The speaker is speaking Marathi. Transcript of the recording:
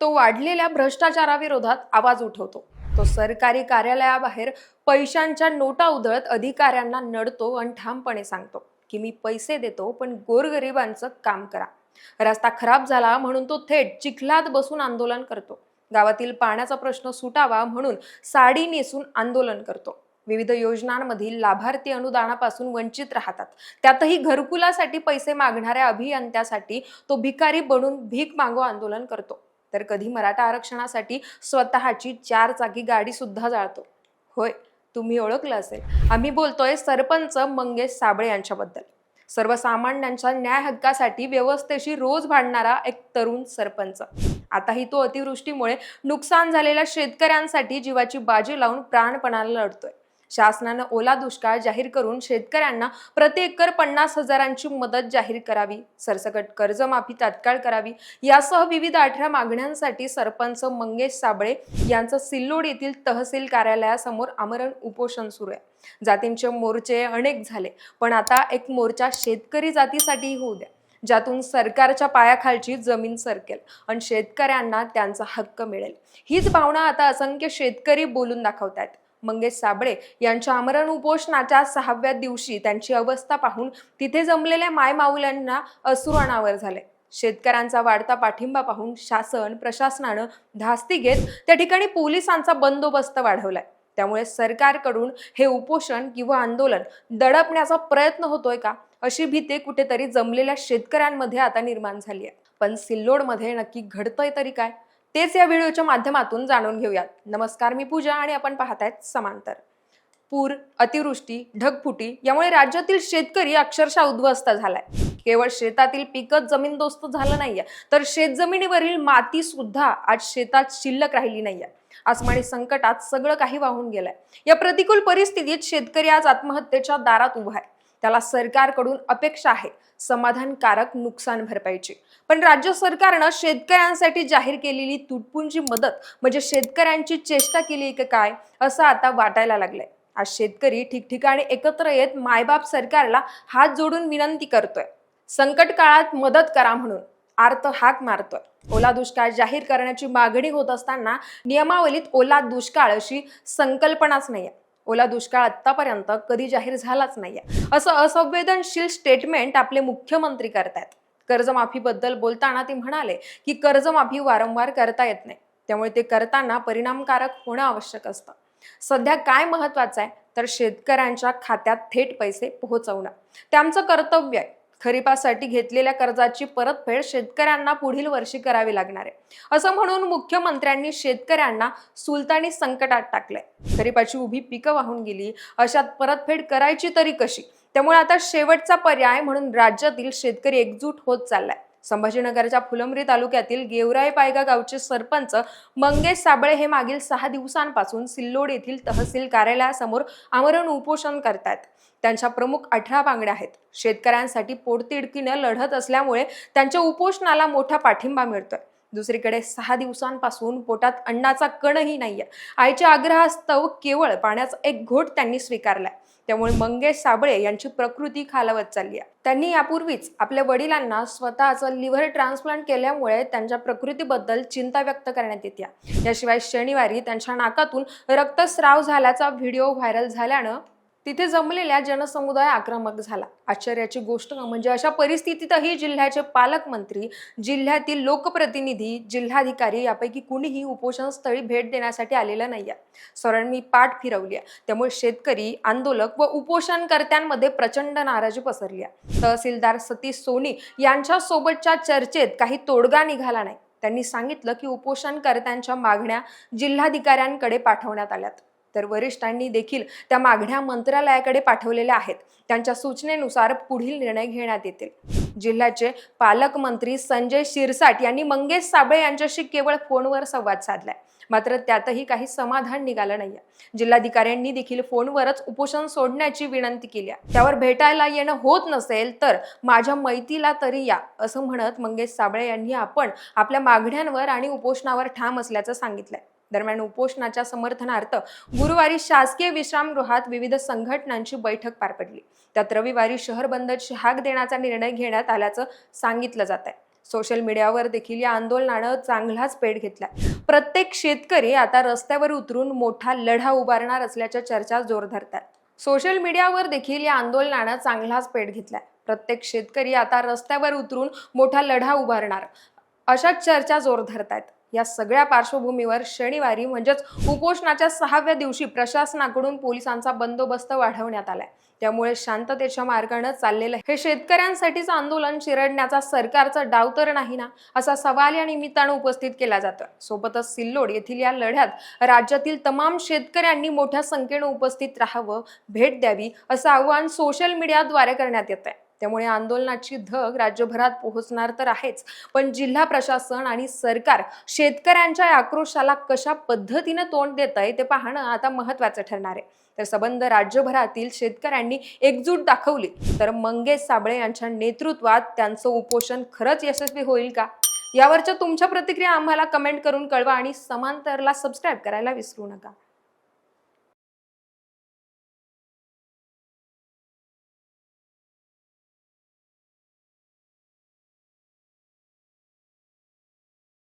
तो वाढलेल्या भ्रष्टाचाराविरोधात आवाज उठवतो. तो सरकारी कार्यालयाबाहेर पैशांच्या नोटा उधळत अधिकाऱ्यांना नडतो आणि ठामपणे सांगतो की मी पैसे देतो पण गोरगरिबांचं काम करा. रस्ता खराब झाला म्हणून तो थेट चिखलात बसून आंदोलन करतो. गावातील पाण्याचा प्रश्न सुटावा म्हणून साडी नेसून आंदोलन करतो. विविध योजनांमधील लाभार्थी अनुदानापासून वंचित राहतात. त्यातही घरकुलासाठी पैसे मागणाऱ्या अभियंत्यासाठी तो भिकारी बनून भीक मागो आंदोलन करतो. तर कधी मराठा आरक्षणासाठी स्वतःची चार चाकी गाडी सुद्धा जाळतो. होय तुम्ही ओळखलं असेल. आम्ही बोलतोय सरपंच मंगेश साबळे यांच्याबद्दल. सर्वसामान्यांच्या न्याय हक्कासाठी व्यवस्थेशी रोज भांडणारा एक तरुण सरपंच. आताही तो अतिवृष्टीमुळे नुकसान झालेल्या शेतकऱ्यांसाठी जीवाची बाजी लावून प्राणपणाला लढतोय. शासनानं ओला दुष्काळ जाहीर करून शेतकऱ्यांना प्रति एकर पन्नास हजारांची मदत जाहीर करावी सरसकट कर्जमाफी तात्काळ करावी यासह विविध अठरा मागण्यांसाठी सरपंच मंगेश साबळे यांचं सिल्लोड येथील तहसील कार्यालयासमोर आमरण उपोषण सुरू आहे. जातींचे मोर्चे अनेक झाले पण आता एक मोर्चा शेतकरी जातीसाठीही होऊ द्या ज्यातून सरकारच्या पायाखालची जमीन सरकेल आणि शेतकऱ्यांना त्यांचा हक्क मिळेल. हीच भावना आता असंख्य शेतकरी बोलून दाखवतायत. मंगेश साबळे यांच्या आमरण उपोषणाच्या सहाव्या दिवशी त्यांची अवस्था पाहून तिथे जमलेल्या मायमाऊल्यांना अश्रू अनावर झाले. शेतकऱ्यांचा वाढता पाठिंबा पाहून शासन प्रशासनानं धास्ती घेत त्या ठिकाणी पोलिसांचा बंदोबस्त वाढवलाय. त्यामुळे सरकारकडून हे उपोषण किंवा आंदोलन दडपण्याचा प्रयत्न होतोय का? अशी भीती कुठेतरी जमलेल्या शेतकऱ्यांमध्ये आता निर्माण झाली आहे पण सिल्लोडमध्ये नक्की घडतंय तरी काय? तेच या व्हिडिओच्या माध्यमातून जाणून घेऊयात. नमस्कार मी पूजा आणि आपण पाहतायत समांतर. पूर अतिवृष्टी ढगफुटी यामुळे राज्यातील शेतकरी अक्षरशः उद्ध्वस्त झालाय. केवळ शेतातील पिकच जमीनदोस्त झालं नाहीये तर शेतजमिनीवरील माती सुद्धा आज शेतात शिल्लक राहिली नाहीये. आसमानी संकटात सगळं काही वाहून गेलंय. या प्रतिकूल परिस्थितीत शेतकरी आज आत्महत्येच्या दारात उभा आहे. त्याला सरकारकडून अपेक्षा आहे समाधानकारक नुकसान भरपाईची. पण राज्य सरकारनं शेतकऱ्यांसाठी जाहीर केलेली तुटपुंजी मदत म्हणजे शेतकऱ्यांची चेष्टा केली की काय असं आता वाटायला लागलंय. आज शेतकरी ठिकठिकाणी एकत्र येत मायबाप सरकारला हात जोडून विनंती करतोय. संकट काळात मदत करा म्हणून आर्त हाक मारतोय. ओला दुष्काळ जाहीर करण्याची मागणी होत असताना नियमावलीत ओला दुष्काळ अशी संकल्पनाच नाहीये. ओला दुष्काळ आतापर्यंत कधी जाहीर झालाच नाहीये. असं असंवेदनशील स्टेटमेंट आपले मुख्यमंत्री करतायत. कर्जमाफीबद्दल बोलताना ते म्हणाले की कर्जमाफी वारंवार करता येत नाही. त्यामुळे ते करताना परिणामकारक होणं आवश्यक असतं. सध्या काय महत्वाचं आहे? तर शेतकऱ्यांच्या खात्यात थेट पैसे पोहोचवणं. त्यांचं कर्तव्य आहे. खरीपासाठी घेतलेल्या कर्जाची परतफेड शेतकऱ्यांना पुढील वर्षी करावी लागणार आहे. असं म्हणून मुख्यमंत्र्यांनी शेतकऱ्यांना सुलतानी संकटात टाकलंय. खरीपाची उभी पिकं वाहून गेली अशात परतफेड करायची तरी कशी? त्यामुळे आता शेवटचा पर्याय म्हणून राज्यातील शेतकरी एकजूट होत चाललाय. संभाजीनगरच्या फुलंब्री तालुक्यातील गेवराई पायगा गावचे सरपंच मंगेश साबळे हे मागील सहा दिवसांपासून सिल्लोड येथील तहसील कार्यालयासमोर आमरण उपोषण करतात त्यांच्या प्रमुख अठरा बांगड्या आहेत. शेतकऱ्यांसाठी पोटतिडकीनं लढत असल्यामुळे त्यांच्या उपोषणाला मोठा पाठिंबा मिळतोय. दुसरीकडे सहा दिवसांपासून पोटात अन्नाचा कणही नाहीये. आईच्या आग्रहास्तव केवळ पाण्याचा एक घोट त्यांनी स्वीकारलाय. त्यामुळे मंगेश साबळे यांची प्रकृती खालावत चालली आहे. त्यांनी यापूर्वीच आपल्या वडिलांना स्वतःचं लिव्हर ट्रान्सप्लांट केल्यामुळे त्यांच्या प्रकृतीबद्दल चिंता व्यक्त करण्यात येते. याशिवाय शनिवारी त्यांच्या नाकातून रक्तस्राव झाल्याचा व्हिडिओ व्हायरल झाल्यानं तिथे जमलेल्या जनसमुदाय आक्रमक झाला. आश्चर्याची गोष्ट म्हणजे अशा परिस्थितीतही जिल्ह्याचे पालकमंत्री जिल्ह्यातील लोकप्रतिनिधी जिल्हाधिकारी यापैकी कुणीही उपोषणस्थळी भेट देण्यासाठी आलेलं आहे सरांनी पाठ फिरवली आहे त्यामुळे शेतकरी आंदोलक व उपोषणकर्त्यांमध्ये प्रचंड नाराजी पसरली आहे. तहसीलदार सतीश सोनी यांच्यासोबतच्या चर्चेत काही तोडगा निघाला नाही. त्यांनी सांगितलं की उपोषणकर्त्यांच्या मागण्या जिल्हाधिकाऱ्यांकडे पाठवण्यात आल्यात. तर वरिष्ठांनी देखील त्या मागण्या मंत्रालयाकडे पाठवलेल्या आहेत. त्यांच्या सूचनेनुसार पुढील निर्णय घेण्यात येतील. जिल्ह्याचे पालकमंत्री संजय शिरसाट यांनी मंगेश साबळे यांच्याशी केवळ फोनवर संवाद साधलाय. मात्र त्यातही काही समाधान निघालं नाहीये. जिल्हाधिकाऱ्यांनी देखील फोनवरच उपोषण सोडण्याची विनंती केली आहे. त्यावर भेटायला येणं होत नसेल तर माझ्या मैतीला तरी या असं म्हणत मंगेश साबळे यांनी आपण आपल्या मागण्यांवर आणि उपोषणावर ठाम असल्याचं सांगितलंय. दरम्यान उपोषणाच्या समर्थनार्थ गुरुवारी शासकीय विश्रामगृहात विविध संघटनांची बैठक पार पडली. त्यात रविवारी शहर बंदची हाक देण्याचा निर्णय घेण्यात आल्याचं सांगितलं जात आहे सोशल मीडियावर देखील या आंदोलनानं चांगलाच पेट घेतलाय. प्रत्येक शेतकरी आता रस्त्यावर उतरून मोठा लढा उभारणार असल्याच्या चर्चा जोर धरतात सोशल मीडियावर देखील या आंदोलनानं चांगलाच पेट घेतलाय. प्रत्येक शेतकरी आता रस्त्यावर उतरून मोठा लढा उभारणार अशाच चर्चा जोर धरतायत. या सगळ्या पार्श्वभूमीवर शनिवारी म्हणजेच उपोषणाच्या सहाव्या दिवशी प्रशासनाकडून पोलिसांचा बंदोबस्त वाढवण्यात आलाय. त्यामुळे शांततेच्या मार्गानं चाललेलं हे शेतकऱ्यांसाठीचं आंदोलन चिरडण्याचा सरकारचा डाव तर नाही ना असा सवाल या निमित्तानं उपस्थित केला जातो सोबतच सिल्लोड येथील या लढ्यात राज्यातील तमाम शेतकऱ्यांनी मोठ्या संख्येनं उपस्थित राहावं भेट द्यावी असं आव्हान सोशल मीडियाद्वारे करण्यात येत आहे त्यामुळे आंदोलनाची धग राज्यभरात पोहोचणार तर आहेच. पण जिल्हा प्रशासन आणि सरकार शेतकऱ्यांच्या आक्रोशाला कशा पद्धतीनं तोंड देत आहे ते पाहणं आता महत्वाचं ठरणार आहे. तर सबंध राज्यभरातील शेतकऱ्यांनी एकजूट दाखवली. तर मंगेश साबळे यांच्या नेतृत्वात त्यांचं उपोषण खरंच यशस्वी होईल का? यावरच्या तुमच्या प्रतिक्रिया आम्हाला कमेंट करून कळवा आणि समांतरला सबस्क्राईब करायला विसरू नका.